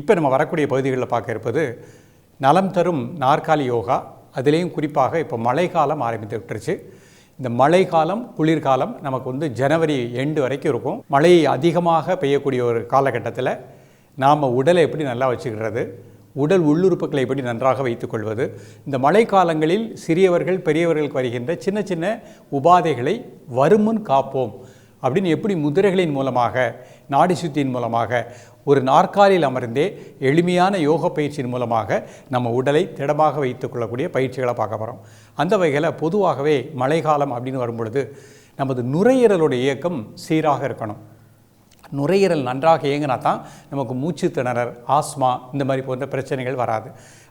இப்போ நம்ம வரக்கூடிய பகுதிகளில் பார்க்க இருப்பது நலம் தரும் நாற்காலி யோகா. அதுலேயும் குறிப்பாக இப்போ மழைக்காலம் ஆரம்பித்து விட்டுருச்சு. இந்த மழைக்காலம் குளிர்காலம் நமக்கு வந்து ஜனவரி எண்டு வரைக்கும் இருக்கும். மழை அதிகமாக பெய்யக்கூடிய ஒரு காலகட்டத்தில் நாம் உடலை எப்படி நல்லா வச்சுக்கிறது உடல் உள்ளுறுப்புகளை எப்படி நன்றாக வைத்துக்கொள்வது இந்த மழைக்காலங்களில் சிறியவர்கள் பெரியவர்களுக்கு வருகின்ற சின்ன சின்ன உபாதைகளை வருமுன் காப்போம் அப்படின்னு எப்படி முதிரைகளின் மூலமாக நாடி சுத்தியின் மூலமாக ஒரு நாற்காலியில் அமர்ந்தே எளிமையான யோக பயிற்சியின் மூலமாக நம்ம உடலை திடமாக வைத்துக்கொள்ளக்கூடிய பயிற்சிகளை பார்க்க போகிறோம் அந்த வகையில் பொதுவாகவே மழைக்காலம் அப்படின்னு வரும்பொழுது நமது நுரையீரலுடைய இயக்கம் சீராக இருக்கணும். நுரையீரல் நன்றாக இயங்கினா தான் நமக்கு மூச்சு திணறல் ஆஸ்மா இந்த மாதிரி போன்ற பிரச்சனைகள் வராது.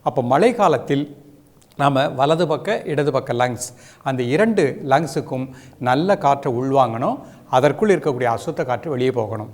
அப்போ மழை காலத்தில் நாம் வலது பக்க இடது பக்க லங்ஸ் அந்த இரண்டு லங்ஸுக்கும் நல்ல காற்றை உள்வாங்கணும். அதற்குள் இருக்கக்கூடிய அசுத்த காற்று வெளியே போகணும்.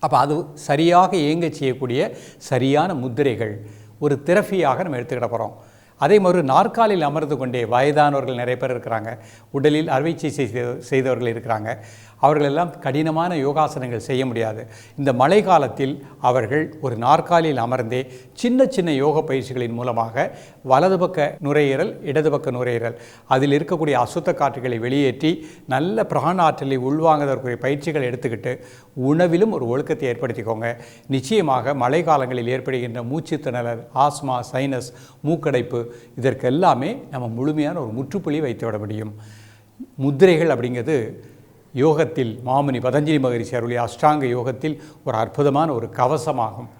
அப்போ அது சரியாக இயங்க செய்யக்கூடிய சரியான முத்திரைகள் ஒரு திரஃபியாக நம்ம எடுத்துக்கிட போகிறோம் அதே மாதிரி நாற்காலியில் அமர்ந்து கொண்டே வயதானவர்கள் நிறைய பேர் இருக்கிறாங்க. உடலில் அறுவை சிகிச்சை செய்த- செய்தவர்கள் இருக்கிறாங்க. அவர்களெல்லாம் கடினமான யோகாசனங்கள் செய்ய முடியாது. இந்த மழை காலத்தில் அவர்கள் ஒரு நாற்காலியில் அமர்ந்தே சின்ன சின்ன யோக பயிற்சிகளின் மூலமாக வலது பக்க நுரையீரல் இடது பக்க நுரையீரல் அதில் இருக்கக்கூடிய அசுத்த காற்றுகளை வெளியேற்றி நல்ல பிராண ஆற்றலை உள்வாங்குவதற்குரிய பயிற்சிகள் எடுத்துக்கிட்டு உணவிலும் ஒரு ஒழுக்கத்தை ஏற்படுத்திக்கோங்க. நிச்சயமாக மழை காலங்களில் ஏற்படுகின்ற மூச்சு திணறல் ஆஸ்மா சைனஸ் மூக்கடைப்பு இதற்கெல்லாமே நம்ம முழுமையான ஒரு முற்றுப்புள்ளி வைத்து விட முடியும். முத்திரைகள் அப்படிங்கிறது யோகத்தில் மாமுனி பதஞ்சலி மகரிஷி அருளிய அஷ்டாங்க யோகத்தில் ஒரு அற்புதமான ஒரு கவசமாகும்.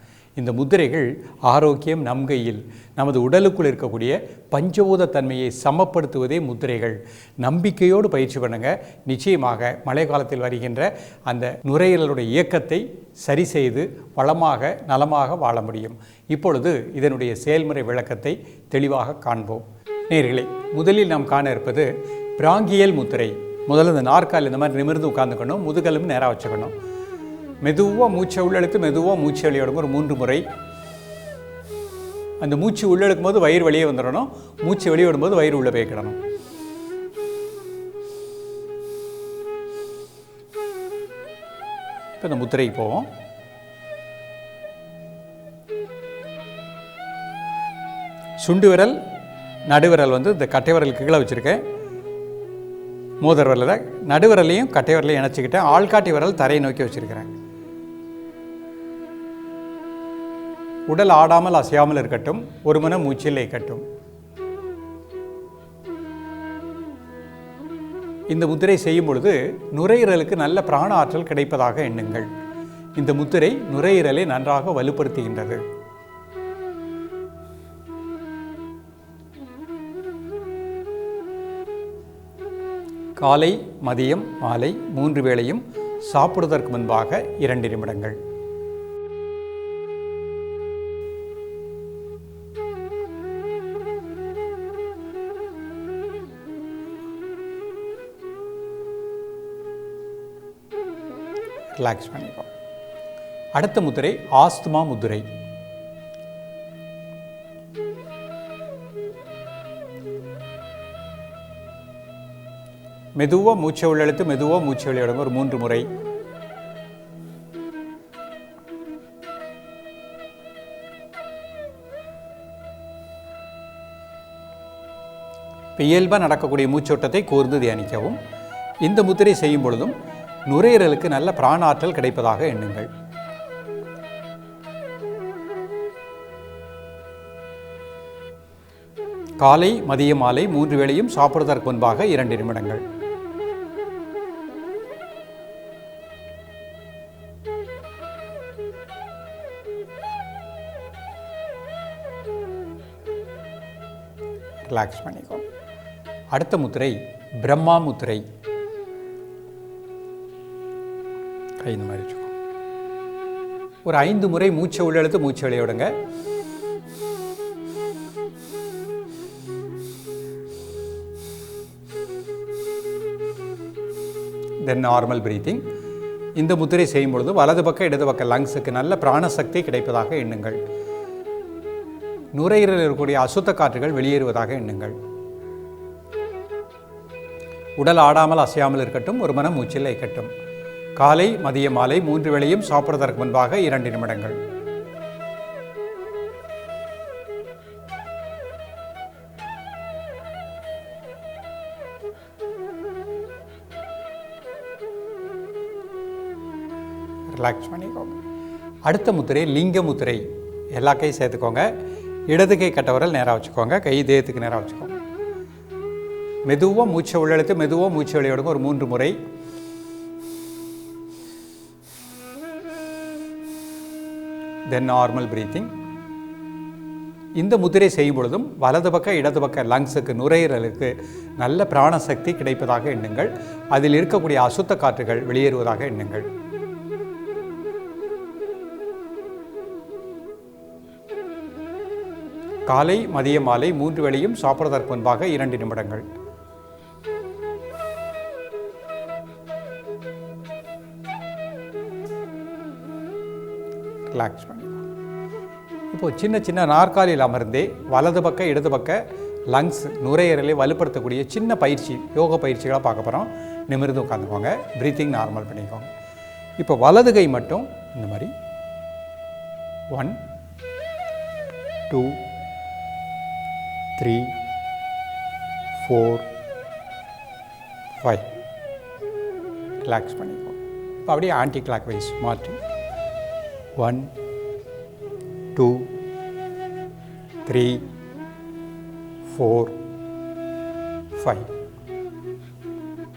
இந்த முத்திரைகள் ஆரோக்கியம் நம் கையில் நமது உடலுக்குள் இருக்கக்கூடிய பஞ்சபூத தன்மையை சமப்படுத்துவதே முத்திரைகள். நம்பிக்கையோடு பயிற்சி பண்ணுங்க. நிச்சயமாக மழை காலத்தில் வருகின்ற அந்த நுரையீரலுடைய இயக்கத்தை சரி செய்து வளமாக நலமாக வாழ முடியும். இப்பொழுது இதனுடைய செயல்முறை விளக்கத்தை தெளிவாக காண்போம். நேர்களை முதலில் நாம் காண இருப்பது பிராங்கியல் முத்திரை. முதல்ல இந்த நாற்கால் இந்த மாதிரி நிமிர்ந்து உட்காந்துக்கணும் முதுகலும் நேராக வச்சுக்கணும். மெதுவாக மூச்சை உள்ளெழுத்து மெதுவாக மூச்சு வெளியிடும் ஒரு மூன்று முறை. அந்த மூச்சு உள்ளெழுக்கும் போது வயிறு வெளியே வந்துடணும். மூச்சு வெளியே விடும்போது வயிறு உள்ளே போய்க்கிடணும் இப்போ இந்த முத்திரைக்கு போவோம். சுண்டு விரல் நடுவிரல் வந்து இந்த கட்டை விரலுக்கு கீழே வச்சுருக்கேன். மோதர் விரலில் நடுவிரலையும் கட்டை விரலையும் இணைச்சிக்கிட்டேன். ஆள்காட்டி விரல் தரையை நோக்கி வச்சுருக்கிறேன். உடல் ஆடாமல் அசையாமல் இருக்கட்டும் ஒரு மன மூச்சில் இருக்கட்டும் இந்த முத்திரை செய்யும் பொழுது நுரையீரலுக்கு நல்ல பிராண ஆற்றல் கிடைப்பதாக எண்ணுங்கள். இந்த முத்திரை நுரையீரலை நன்றாக வலுப்படுத்துகின்றது. காலை மதியம் மாலை மூன்று வேளையும் சாப்பிடுவதற்கு முன்பாக இரண்டு நிமிடங்கள். ரிலாக்ஸ் பண்ணிக்கும் அடுத்த முத்திரை ஆஸ்துமா முத்திரை. மெதுவாக மூச்சை உள்ளெழுத்து மெதுவாக மூச்சை வெளியிடுங்க ஒரு மூன்று முறை. இயல்பாக நடக்கக்கூடிய மூச்சோட்டத்தை கூர்ந்து தியானிக்கவும். இந்த முத்திரை செய்யும் பொழுதும் நுரையீரலுக்கு நல்ல பிராணாற்றல் கிடைப்பதாக எண்ணுங்கள். காலை மதிய மாலை மூன்று வேளையும் சாப்பிடுவதற்கு முன்பாக இரண்டு நிமிடங்கள். ரிலாக்ஸ் பண்ணிக்கோ. அடுத்த முத்திரை பிரம்மா முத்திரை. கை இந்த மாதிரி வச்சுக்கோங்க ஒரு ஐந்து முறை மூச்சை உள்ளெழுத்து மூச்சை வெளியே விடுங்க. தென் நார்மல் பிரீத்திங் இந்த முத்திரை செய்யும் பொழுது வலது பக்கம் இடது பக்கம் லங்ஸுக்கு நல்ல பிராணசக்தி கிடைப்பதாக எண்ணுங்கள். நுரையீரலில் இருக்கக்கூடிய அசுத்த காற்றுகள் வெளியேறுவதாக எண்ணுங்கள். உடல் ஆடாமல் அசையாமல் இருக்கட்டும் ஒரு மனம் மூச்சில் இருக்கட்டும் காலை மதிய மாலை மூன்று வேளையும் சாப்பிடுவதற்கு முன்பாக இரண்டு நிமிடங்கள். ரிலாக்ஸ் பண்ணிக்கோங்க. அடுத்த முத்திரை லிங்க முத்திரை. எல்லா கையும் சேர்த்துக்கோங்க. இடது கை கட்டவரல் நேராக வச்சுக்கோங்க. கை தேயத்துக்கு நேராக வச்சுக்கோங்க. மெதுவாக மூச்சை உள்ளெழுத்து மெதுவாக மூச்சை விளையாடுங்க ஒரு மூன்று முறை. தென் நார்மல் ப்ரீத்திங் இந்த முதிரை செய்யும் பொழுதும் வலது பக்க இடது பக்க லங்ஸுக்கு நுரையீரலுக்கு நல்ல பிராணசக்தி கிடைப்பதாக எண்ணுங்கள். அதில் இருக்கக்கூடிய அசுத்த காற்றுகள் வெளியேறுவதாக எண்ணுங்கள். காலை மதிய மாலை மூன்று வேளையும் சாப்பிடுவதற்கு முன்பாக இரண்டு நிமிடங்கள். ரிலாக்ஸ் பண்ணிக்கலாம் இப்போது சின்ன சின்ன நாற்காலியில் அமர்ந்தே வலது பக்க இடது பக்க லங்ஸ் நுரையீரலை வலுப்படுத்தக்கூடிய சின்ன பயிற்சி யோக பயிற்சிகளாக பார்க்க போகிறோம் நிமிர்ந்து உட்காந்துக்கோங்க ப்ரீத்திங் நார்மல் பண்ணிக்கோங்க. இப்போ வலது கை மட்டும் இந்த மாதிரி. One two three four five relax பண்ணிக்கோங்க. இப்போ அப்படியே ஆன்டி கிளாக் வைஸ் மாற்றி. One two three four five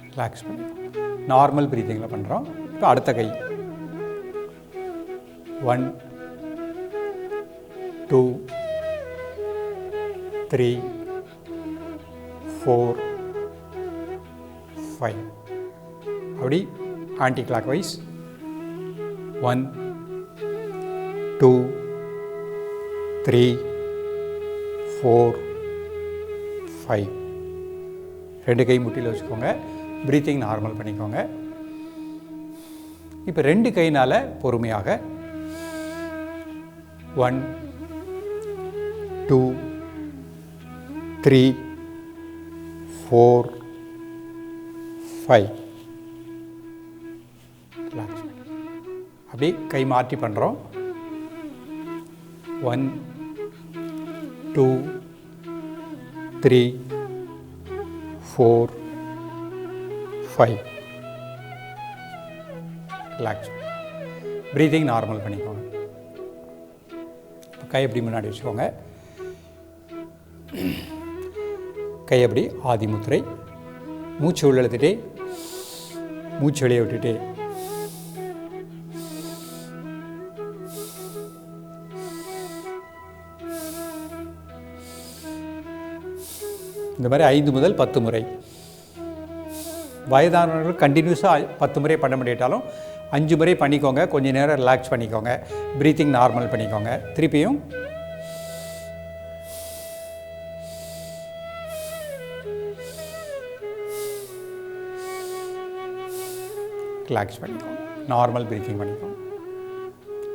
relax பண்ணிக்கோங்க நார்மல் ப்ரீத்திங்கில் பண்ணுறோம் இப்போ அடுத்த கை. One two three four five அப்படி anticlockwise one two three four five ரெண்டு கை முட்டியில் வச்சுக்கோங்க. ப்ரீத்திங் நார்மல் பண்ணிக்கோங்க. இப்போ ரெண்டு கையினால் பொறுமையாக. One two three four five relax அப்படி கை மாற்றி பண்ணுறோம் one two three four five relax breathing normal பண்ணிக்கோங்க. கை எப்படி முன்னாடி வச்சுக்கோங்க. கை அப்படி ஆதிமுத்திரை. மூச்சு உள்ளெழுத்துட்டே மூச்சு வெளியே விட்டுட்டு இந்த மாதிரி ஐந்து முதல் பத்து முறை. வயதானவர்கள் கண்டினியூஸாக பத்து முறை பண்ண முடியாட்டாலும் அஞ்சு முறை பண்ணிக்கோங்க கொஞ்ச நேரம் ரிலாக்ஸ் பண்ணிக்கோங்க ப்ரீத்திங் நார்மல் பண்ணிக்கோங்க. திருப்பியும் ரிலாக்ஸ் பண்ணிக்கோங்க நார்மல் ப்ரீத்திங் பண்ணிக்கோங்க.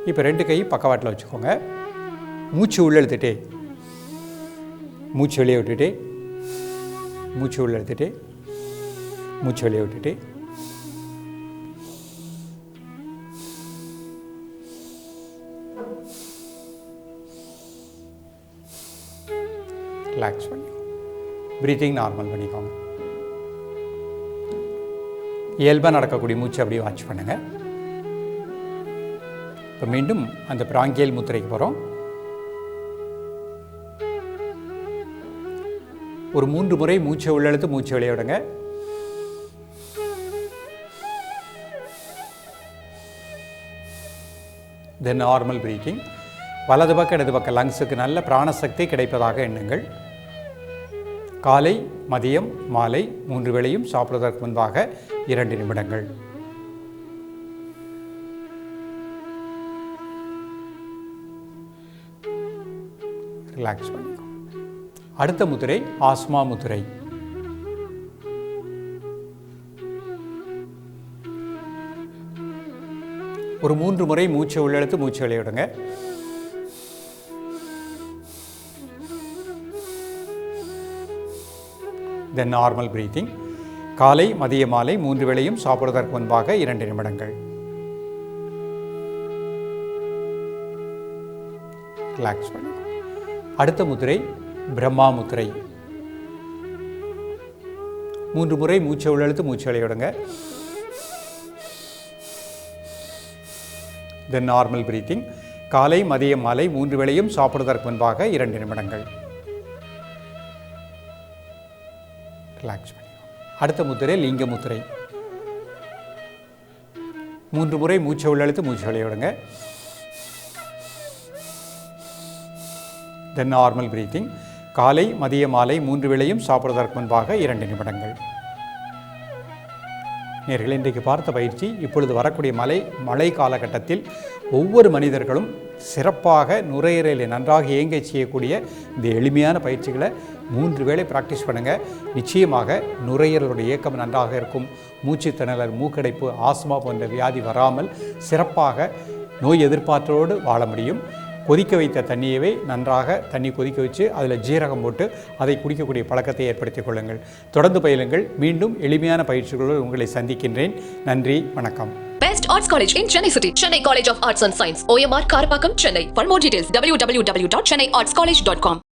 இப்போ ரெண்டு கை பக்கவாட்டில் வச்சுக்கோங்க. மூச்சு உள்ளே இழுத்துட்டே மூச்சு வெளியே விட்டுட்டு மூச்சு உள்ள எடுத்துகிட்டு மூச்சு வெளியே விட்டுட்டு. ரிலாக்ஸ் பண்ணி. ப்ரீத்திங் நார்மல் பண்ணிக்கோங்க. இயல்பாக நடக்கக்கூடிய மூச்சு அப்படியே வாட்ச் பண்ணுங்கள் இப்போ மீண்டும் அந்த பிராங்கியல் முத்திரைக்கு போகிறோம் ஒரு மூன்று முறை மூச்சை உள்ளெழுத்து மூச்சை வெளியே விடுங்க. தென் நார்மல் பிரீத்திங் வலது பக்கம் இடது பக்கம் லங்ஸுக்கு நல்ல பிராணசக்தி கிடைப்பதாக எண்ணுங்கள். காலை மதியம் மாலை மூன்று வேளையும் சாப்பிடுவதற்கு முன்பாக இரண்டு நிமிடங்கள். ரிலாக்ஸ் பண்ணிக்கோ. அடுத்த முத்திரை ஆஸ்மா முத்திரை. ஒரு மூன்று முறை மூச்சை உள்ளெழுத்து மூச்சு விளையாடுங்க தென் நார்மல் பிரீத்திங் காலை மதிய மாலை மூன்று வேளையும் சாப்பிடுவதற்கு முன்பாக இரண்டு நிமிடங்கள். ரிலாக்ஸ் பண்ணி. அடுத்த முதிரை பிரம்மா முத்திரை மூன்று முறை மூச்சை உள்ளெழுத்து மூச்சு வெளியிடுங்க தென் நார்மல் பிரீத்திங் காலை மதியம் மாலை மூன்று வேளையும் சாப்பிடுவதற்கு முன்பாக இரண்டு நிமிடங்கள். ரிலாக்ஸ் அடுத்த முத்திரை லிங்க முத்திரை. மூன்று முறை மூச்சை உள்ளெழுத்து மூச்சு வெளியிடுங்க தென் நார்மல் பிரீத்திங் காலை மதிய மாலை மூன்று வேளையும் சாப்பிடுவதற்கு முன்பாக இரண்டு நிமிடங்கள். நேர்கள் இன்றைக்கு பார்த்த பயிற்சி இப்பொழுது வரக்கூடிய மழை மழை காலகட்டத்தில் ஒவ்வொரு மனிதர்களும் சிறப்பாக நுரையீரலை நன்றாக இயங்க செய்யக்கூடிய இந்த எளிமையான பயிற்சிகளை மூன்று வேளை ப்ராக்டிஸ் பண்ணுங்கள் நிச்சயமாக நுரையீரலுடைய இயக்கம் நன்றாக இருக்கும். மூச்சு திணறல் மூக்கடைப்பு ஆஸ்மா போன்ற வியாதி வராமல் சிறப்பாக நோய் எதிர்பார்த்தோடு வாழ முடியும். கொதிக்க வைத்த தண்ணியவே நன்றாக தண்ணி கொதிக்க வச்சு அதில் ஜீரகம் போட்டு அதை குடிக்கக்கூடிய பழக்கத்தை ஏற்படுத்திக் கொள்ளுங்கள் தொடர்ந்து பயிலுங்கள் மீண்டும் எளிமையான பயிற்சிகளோடு உங்களை சந்திக்கின்றேன் நன்றி வணக்கம் Best Arts College in Chennai City. Chennai College of Arts and Science. OMR Karapakam, Chennai. For more details, www.chennaiartscollege.com.